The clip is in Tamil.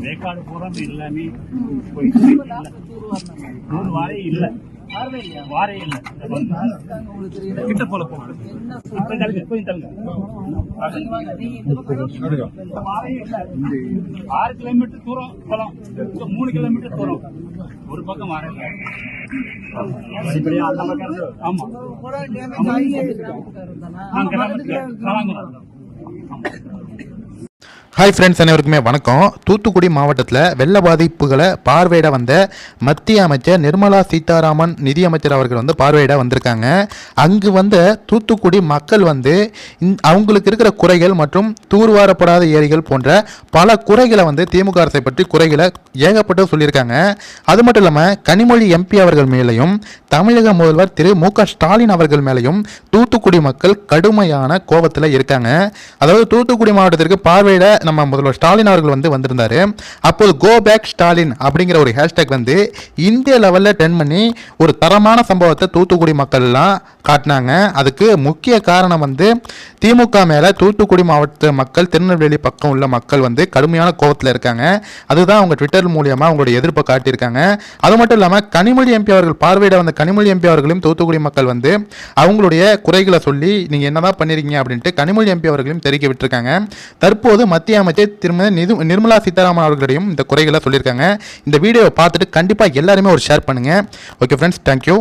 வேக்காடு பூரா எல்லாமே போயிடுச்சு இல்ல. வாரே இல்ல வாரே இல்லை கிட்ட போல தள்ளுங்க கொஞ்சம் தள்ளுங்க ஆறு கிலோமீட்டர் தூரம் குளம் மூணு கிலோமீட்டர் தூரம் ஒரு பக்கம் ஆமா. நான் கிராமத்துல கலாங்குளம் ஹாய் ஃப்ரெண்ட்ஸ் அனைவருக்குமே வணக்கம். தூத்துக்குடி மாவட்டத்தில் வெள்ள பாதிப்புகளை பார்வையிட வந்த மத்திய அமைச்சர் நிர்மலா சீதாராமன் நிதியமைச்சர் அவர்கள் வந்து பார்வையிட வந்திருக்காங்க. அங்கு வந்த தூத்துக்குடி மக்கள் வந்து அவங்களுக்கு இருக்கிற குறைகள் மற்றும் தூர்வாரப்படாத ஏரிகள் போன்ற பல குறைகளை வந்து திமுக அரசை பற்றி குறைகளை ஏகப்பட்டு சொல்லியிருக்காங்க. அது மட்டும் இல்லாமல் கனிமொழி எம்பி அவர்கள் மேலேயும் தமிழக முதல்வர் திரு மு க ஸ்டாலின் அவர்கள் மேலேயும் தூத்துக்குடி மக்கள் கடுமையான கோபத்தில் இருக்காங்க. அதாவது தூத்துக்குடி மாவட்டத்திற்கு பார்வையிட நம்ம முதல்வர் ஸ்டாலின் அவர்கள் வந்து வந்திருந்தாரு. அப்போது கோ பேக் ஸ்டாலின் அப்படிங்கிற ஒரு ஹேஷ்டேக் வந்து இந்திய லெவலில் டென் பண்ணி ஒரு தரமான சம்பவத்தை தூத்துக்குடி மக்கள்லாம் காட்டினாங்க. அதுக்கு முக்கிய காரணம் வந்து திமுக மேலே தூத்துக்குடி மாவட்ட மக்கள் திருநெல்வேலி பக்கம் உள்ள மக்கள் வந்து கடுமையான கோபத்தில் இருக்காங்க. அதுதான் அவங்க ட்விட்டர் மூலியமாக அவங்களுடைய எதிர்ப்பை காட்டியிருக்காங்க. அது மட்டும் இல்லாமல் கனிமொழி எம்பி அவர்கள் பார்வையிட வந்த கனிமொழி எம்பி அவர்களையும் தூத்துக்குடி மக்கள் வந்து அவங்களுடைய குறைகளை சொல்லி நீங்கள் என்னதான் பண்ணிருக்கீங்க அப்படின்ட்டு கனிமொழி எம்பி அவர்களையும் தெரிவிக்க விட்டுருக்காங்க. தற்போது மத்திய மத்திய அமைச்சர் திருமதி நிது நிர்மலா சீதாராமன் அவர்களிடையும் இந்த குறைகளை சொல்லியிருக்காங்க. இந்த வீடியோவை பார்த்துட்டு கண்டிப்பாக எல்லாருமே ஒரு ஷேர் பண்ணுங்கள் ஓகே ஃப்ரெண்ட்ஸ் தேங்க்யூ